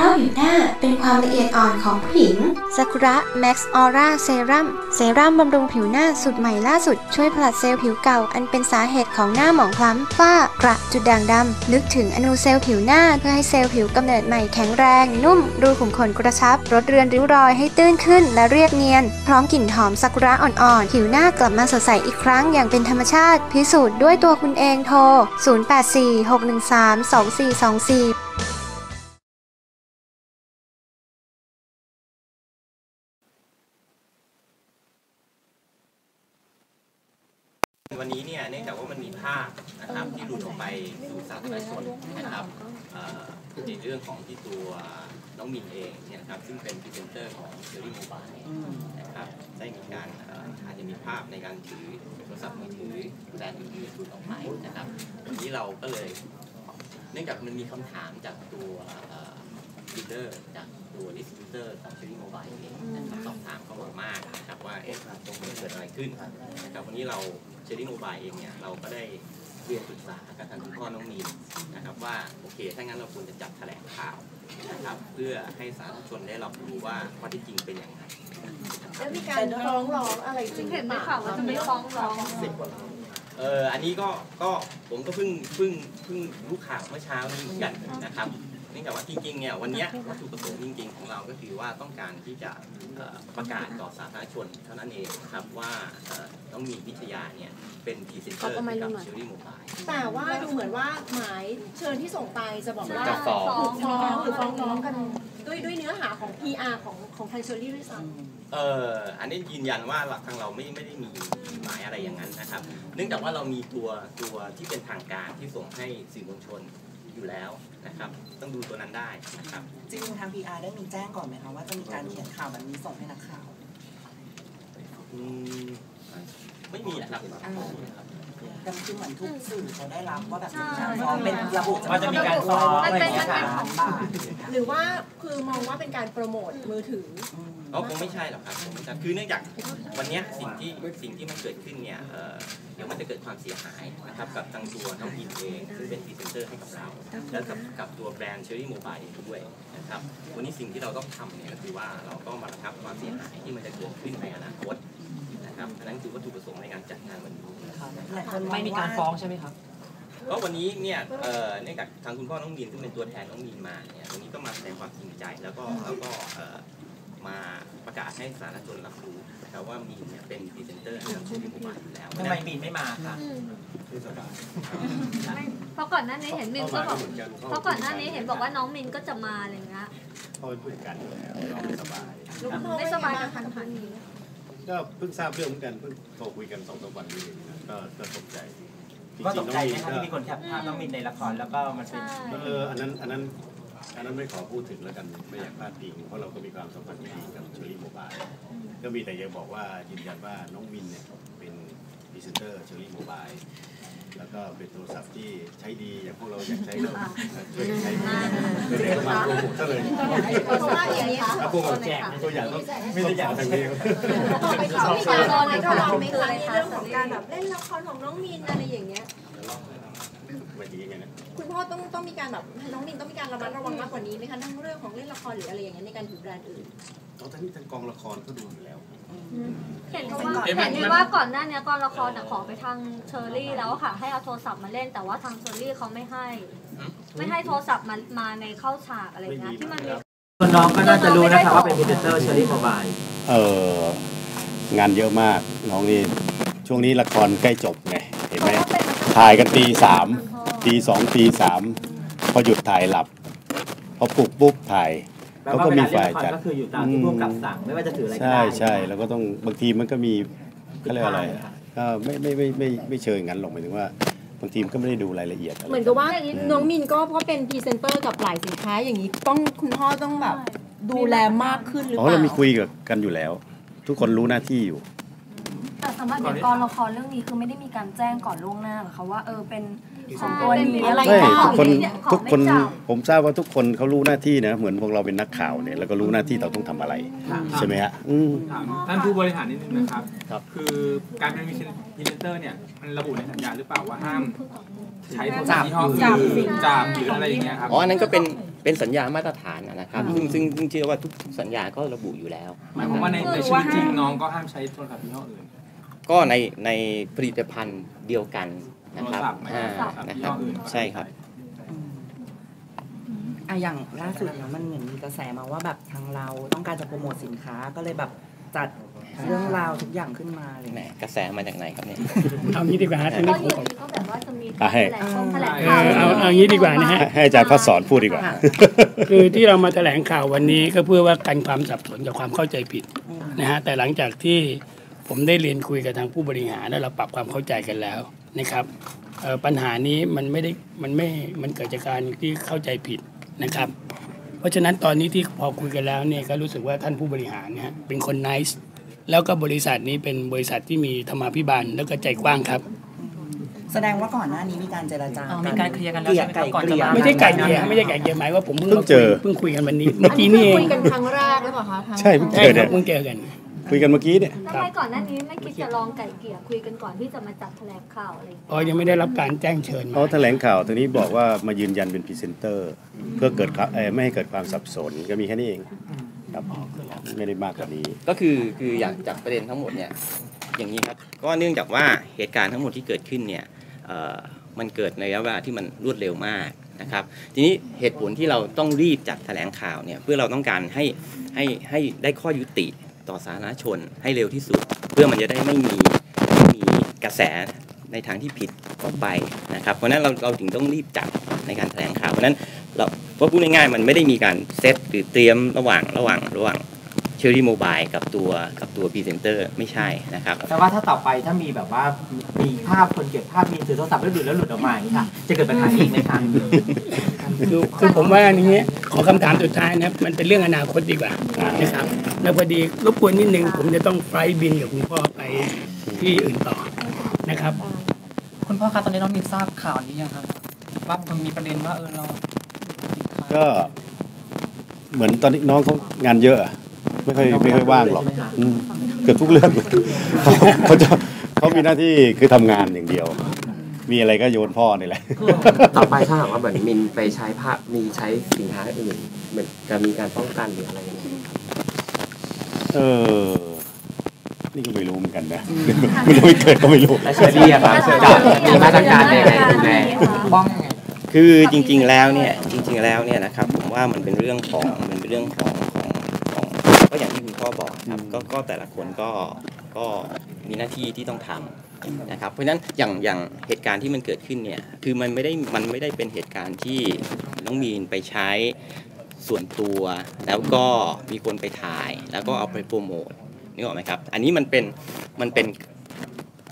ราะผิวหน้าเป็นความละเอียดอ่อนของผู้หญิงซากุระ Max Aura Serum เซรั่มบำรุงผิวหน้าสุดใหม่ล่าสุด ช่วยผลัดเซลล์ผิวเก่า อันเป็นสาเหตุของหน้าหมองคล้ำฝ้ากระจุดด่างดำ นึกถึงอนูเซลล์ผิวหน้า เพื่อให้เซลล์ผิวกำเนิดใหม่แข็งแรง นุ่ม รูขุมขนกระชับลดเรือนริ้วรอยให้ตื้นขึ้น และเรียบเนียน พร้อมกลิ่นหอมซากุระอ่อนๆผิวหน้ากลับมาสดใสอีกครั้งอย่างเป็นธรรมชาติ พิสูจน์ด้วยตัวคุณเองโทร 0846132424 วันนี้เนี่ยเนื่องจากว่ามันมีภาพนะครับที่หลุดออกไปสู่สาธารณชนนะครับเอ่อในเรื่องของที่ตัวน้องมินเองเนี่ยนะครับซึ่งเป็นพรีเซนเตอร์ของเซรีโมบายนะครับได้มีการอาจจะมีภาพในการถือโทรศัพท์มือถือแบรนด์อื่นๆหลุดออกไปนะครับวันนี้เราก็เลย เนื่องจากมันมีคำถามจากตัวดีลเลอร์จากตัวดิสติบิวเตอร์ของเซรีโมบายเองนะครับสอบถามเขามามากนะครับว่าเอ๊ะตรงนี้เกิดอะไรขึ้นนะครับวันนี้เรา ชอรี่โมบายเองเนี่ยเราก็ได้เรียนปรึกษากับทางคุณพ่อน้องมีนนะครับว่าโอเคถ้างั้นเราควรจะจัดแถลงข่าวนะครับเพื่อให้สาธารณชนได้รับรู้ว่าข้อเที่จริงเป็นอย่างไรแล้วมีการฟ้องร้องอะไรจริงเห็นไหมข่าวว่าจะไม่ฟ้องร้องเอออันนี้ก็ก็ผมก็เพิ่งเพิ่งเพิ่งรู้ข่าวเมื่อเช้านี้เหมือนกันนะครับ เนื่องจากว่าจริงๆเนี่ยวันเนี้ยวัตถุประสงค์จริง ๆ ของเราก็คือว่าต้องการที่จะเอ่อประกาศต่อสาธารณชนเท่านั้นเองนะครับว่าเอ่อน้องมีนพิทยาเนี่ยเป็นพรีเซนเตอร์ให้กับเชอรี่โมบายแต่ว่าดูเหมือนว่าหมายเชิญที่ส่งไปจะบอกว่าจะฟ้องถูกฟ้องหรือฟ้องร้องกันด้วยด้วยเนื้อหาของ PR ของของทางเชอรี่ด้วยซ้เอ่ออันนี้ยืนยันว่าหลักทางเราไม่ไม่ได้มีหมายอะไรอย่างนั้นนะครับ เนื่องจากว่าเรามีตัวตัวที่เป็นทางการที่ส่งให้สื่อมวลชน อยู่แล้วนะครับ ต้องดูตัวนั้นได้นะครับจริงๆทาง PR ได้มีแจ้งก่อนไหมคะว่าจะมีการเขียนข่าวแบบนี้ส่งให้นักข่าวอืมไม่มีนะครับ แต่คือเหมือนทุกสื่อเขาได้รับว่าแบบใช่มีการฟ้องเป็นระบุว่าจะมีการฟ้องมันเป็นมันเป็นล้านบาทำหรือว่าคือมองว่าเป็นการโปรโมทมือถืออ๋อคงไม่ใช่หรอกครับคงไม่ใช่คือเนื่องจากวันเนี้ยสิ่งที่สิ่งที่มันเกิดขึ้นเนี่ยเอ่อเดี๋ยวมันจะเกิดความเสียหายนะครับกับทางตัวน้องพินเองซึ่งเป็นพรีเซนเตอร์ให้กับเรา แล้วกับกับตัวแบรนด์เชอรี่โมบายเองด้วยนะครับวันนี้สิ่งที่เราต้องทำเนี่ยก็คือว่าเราก็มาระงับความเสียหายที่มันจะเกิดขึ้นในอนาคตนะครับอันนั้นคือวัตถุประสงค์ ไม่มีการฟ้องใช่ไหมครับก็วันนี้เนี่ยเอ่อเนื่องจากทางคุณพ่อน้องมีนซึ่งเป็นตัวแทนน้องมีนมาเนี่ยวันนี้ก็มาแสดงความจริงใจแล้วก็แล้วก็เอ่อมาประกาศให้สาธารณชนรับรู้นะครับว่ามีนเนี่ยเป็นพรีเซนเตอร์ให้กับชื่อโมบายอยู่แล้วทำไมบินไม่มาคะเพราะก่อนหน้านี้เห็นมินก็บอกเพราะก่อนหน้านี้เห็นบอกว่าน้องมินก็จะมาอะไรเงี้ยเขาเป็นผู้จัดการอยู่แล้วเราไม่สบายลูกพ่อไม่สบายกักับทันหันนี้ ก็เพิ่งทราบเรื่องเหมือนกันเพิ่งโทรคุยกันสองสามวันนี้เองนะก็ก็ตกใจจริงๆก็ตกใจไหมน้คะองที่มีคนแคปภาพน้องมินในละครแล้วก็มันเป็นใช่เอออันนั้นอันนั้นอันนั้นไม่ขอพูดถึงแล้วกันไม่อยากพลาดพิงเพราะเราก็มีความสัมพันธ์ที่ดีกับเชอรี่โมบายก็มีแต่ยังบอกว่ายืนยันว่าน้องมินเนี่ยเป็นพรีเซนเตอร์เชอรี่โมบาย แล้วก็เป็นโทรศัพท์ที่ใช้ดีอย่างพวกเราอยากใช้ก็ช่วยกันใช้ก็เลยเอามาโปรโมทซะเลยเพราะว่าอย่างนี้ค่ะแล้วโปรโมทแจกตัวอย่างต้องไม่ได้อยากทางนี้ไปขอมีการระวังไหมคะในเรื่องของการแบบเล่นละครของน้องมินอะไรอย่างเงี้ยหมายถึงยังไงนะคุณพ่อต้องต้องมีการแบบน้องมินต้องมีการระมัดระวังมากกว่านี้ไหมคะทั้งเรื่องของเล่นละครหรืออะไรอย่างเงี้ยในการถือแบรนด์อื่นเอาทั้งนี้ทั้งกองละครก็ดูอยู่แล้ว เห็นว่าเห็นว่าก่อนหน้านี้ตอนละครน่ะขอไปทางเชอรี่แล้วค่ะ ให้เอาโทรศัพท์มาเล่น แต่ว่าทางเชอรี่เขาไม่ให้ ไม่ให้โทรศัพท์มามาในเข้าฉากอะไรเงี้ยที่มันมีส่วนน้องก็น่าจะรู้นะคะว่าเป็นพรีเซนเตอร์เชอรี่โมบายเอองานเยอะมากน้องนี่ช่วงนี้ละครใกล้จบไงเห็นไหมถ่ายกันตีสามตีสองตีสามพอหยุดถ่ายหลับพอปลุกปุ๊บถ่ายแล้ว เขาก็ก็เวมีลาเล่นฝ่ายละครจัดก็คืออยู่ตามที่ผู้กำกับสั่งไม่ว่าจะถืออะไรก็ใช่ได้ใช่แล้วก็ต้องบางทีมันก็มีเขาเรียกอะไรอะก็ไม่ไม่ไม่ไม่ไม่เชิงอย่างนั้นหรอกหมายถึงว่าบางทีมันก็ไม่ได้ดูรายละเอียดอะไรเหมือนกับว่าน้องมินก็เพราะเป็นพรีเซนเตอร์กับหลายสินค้าอย่างนี้ต้องคุณพ่อต้องแบบดูแลมากขึ้นหรืออ๋เปอล่าเรามีคุยกับกันอยู่แล้ว ทุกคนรู้หน้าที่อยู่แต่สำหรับอย่างกองละครเรื่องนี้คือไม่ได้มีการแจ้งก่อนล่วงหน้าหรอคะว่าเออเป็นของตัวนี้อะ ไรใช่บ้างทุกคนเนี่ยของทุกคนไม่จับผมทราบว่าทุกคนเขารู้หน้าที่นะเหมือนพวกเราเป็นนักข่าวเนี่ยแล้วก็รู้หน้าที่เราต้องทำอะไร ใช่ไหมฮะอืมถามท่านผู้บริหารนิดนึงนะครับครับคือการเป็นพรีเซนเตอร์เนี่ยมันระบุในสัญญาหรือเปล่าว่าห้ามใช้โทรศัพท์ยี่ห้ออื่นจับหรืออะไรอย่างเงี้ยครับอ๋ออันนั้นก็เป็นเป็นสัญญามาตรฐานนะครับ ซึ่งซึ่งซึ่งเชื่อว่าทุกสัญญาก็ระบุอยู่แล้วหมายความว่าในในชีวิตจริงน้องก็ห้ามใช้โทรศัพท์ยี่ห้ออื่นก็ในในผลิตภัณฑ์เดียวกัน นะครับโทรศัพท์ไหมอ่าโทรศัพท์นะยี่คห้รัอบอื่นใช่ครับอะอย่างล่าสุดเนอะมันเหมือนมีกระแสมาว่าแบบทางเราต้องการจะโปรโมทสินค้าก็เลยแบบจัดเรื่องราวทุกอย่างขึ้นมาอะไรอย่างแหมเลยกระแสมาจากไหนครับเนี่ยเอางี้ดีกว่าฮะทางก็นี้อยู่ดีก็แบบว่าจะมีอะให้แถลงแถลงเอข่าวอเอาเอางี้ดีกว่านะฮะให้ให้อาจารย์พัฒสอนพูดดีกว่า คือที่เรามาแถลงข่าววันนี้ก็เพื่อว่ากันความสับสนกับความเข้าใจผิดนะฮะแต่หลังจากที่ผมได้เรียนคุยกับทางผู้บริหารแล้วเราปรับความเข้าใจกันแล้ว นะครับเอ่อปัญหานี้มันไม่ได้มันไม่มันเกิดจากการที่เข้าใจผิดนะครับ เพราะฉะนั้นตอนนี้ที่พอคุยกันแล้วเนี่ยก็รู้สึกว่าท่านผู้บริหารเนี่ยฮะเป็นคนนิสแล้วก็บริษัทนี้เป็นบริษัทที่มีธรรมาภิบาลแล้วก็ใจกว้างครับ แสดงว่าก่อนหน้านี้มีการเจรจาอ๋อมีมีการเคลียร์กันแล้วใช่ไหมครับก่อนจะมาไม่ใช่ไก่เกลี่ยไม่ใช่ไก่เกลี่ยหมายว่าผมเพิ่งเพิ่งเจอเพิ่งคุยกันวันนี้เมื่อกี้นี่เองคุยกันครั้งแรกหรือเปล่าคะทางใช่เพิ่งเจใช่อครัเนี่บยเพิ่งเจอกัน คุยกันเมื่อกี้เนี่ยทำไมก่อนหน้านี้ไม่คิดจะลองไก่เกลี่ยคุยกันก่อนที่จะมาจัดแถลงข่าวอะไรอย่างเงี้ยอ๋อยังไม่ได้รับการแจ้งเชิญมาเขาแถลงข่าวตรงนี้บอกว่ามายืนยันเป็นพรีเซนเตอร์ เพื่อเกิดความเอ่อไม่ให้เกิดความสับสนก็มีแค่นี้เองครับไม่ได้มากกว่านี้ ก็คือคืออย่างจากประเด็นทั้งหมดเนี่ยอย่างนี้ครับก็เนื่องจากว่าเหตุการณ์ทั้งหมดที่เกิดขึ้นเนี่ยเอ่อมันเกิดในระยะเวลาที่มันรวดเร็วมากนะครับ ทีนี้เหตุผลที่เราต้องรีบจัดแถลงข่าวเนี่ยเพื่อเราต้องการให้ให้ให้ได้ข้อยุติ ต่อสาธารณชนให้เร็วที่สุด เพื่อมันจะได้ไม่มีไม่มีกระแสในทางที่ผิดออกไปนะครับ เพราะนั้นเราเราถึงต้องรีบจัดในการแถลงข่าวเพราะนั้นเราว่าพูดง่ายๆมันไม่ได้มีการเซตหรือเตรียมระหว่างระหว่างระหว่างเชอรี่โมบายกับตัวกับตัวพรีเซนเตอร์ไม่ใช่นะครับ แต่ว่าถ้าต่อไปถ้ามีแบบว่ามีภาพคนเก็บภาพมีถือโทรศัพท์แล้วหลุดแล้วหลุดออกมาอย่างนี้ค่ะจะเกิดปัญหาอีกไหมคะ คือคือผมว่าอย่างนี้ขอคำถามสุดท้ายนะครับ มันเป็นเรื่องอนาคตดีกว่านะครับแล้วพอดีรบกวนนิดนึงผมจะต้องไฟล์บินกับคุณพ่อไปที่อื่นต่อนะครับ คุณพ่อคะตอนนี้น้องมินทราบข่าวนี้ยังครับว่ามันมีประเด็นว่าเออเราก็เหมือนตอนนี้น้องเขางานเยอะอะไม่ค่อยไม่ค่อยว่างหรอกอืมเกือบทุกเรื่องเขาเขาจะเขามีหน้าที่คือทำงานอย่างเดียว มีอะไรก็โยนพ่อนี่แหละ ต่อไปถ้าหากว่าเหมือนมินไปใช้ภาพมีใช้สินค้าอื่นเหมือนจะมีการป้องกันหรืออะไรอย่างเงี้ยครับเออ นี่ก็ไม่รู้เหมือนกันนะมันยังไม่เกิดก็ไม่รู้ และเชอรี่อะครับจะมีมาตรการยังไงดูแลบ้องยังไงคือจริง ๆแล้วเนี่ยจริง ๆแล้วเนี่ยนะครับผมว่ามันเป็นเรื่องของมันเป็นเรื่องของของของก็อย่างที่คุณพ่อบอกครับก็ก็แต่ละคนก็ก็มีหน้าที่ที่ต้องทำ นะครับเพราะฉะนั้นอย่างอย่างเหตุการณ์ที่มันเกิดขึ้นเนี่ยคือมันไม่ได้มันไม่ได้เป็นเหตุการณ์ที่น้องมีนไปใช้ส่วนตัวแล้วก็มีคนไปถ่าย แล้วก็เอาไปโปรโมทนึกออกไหมครับ อันนี้มันเป็นมันเป็น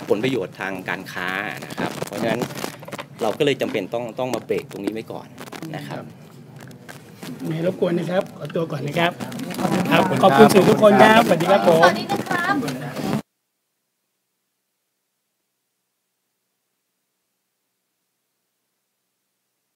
ผลประโยชน์ทางการค้านะครับ เพราะฉะนั้นเราก็เลยจำเป็นต้องต้องมาเบรกตรงนี้ไว้ก่อนนะครับในรบกวนนะครับขอตัวก่อนนะครับ ครับขอบคุณสื่อทุกคนครับสวัสดีครับผมตอนนี้นะครับ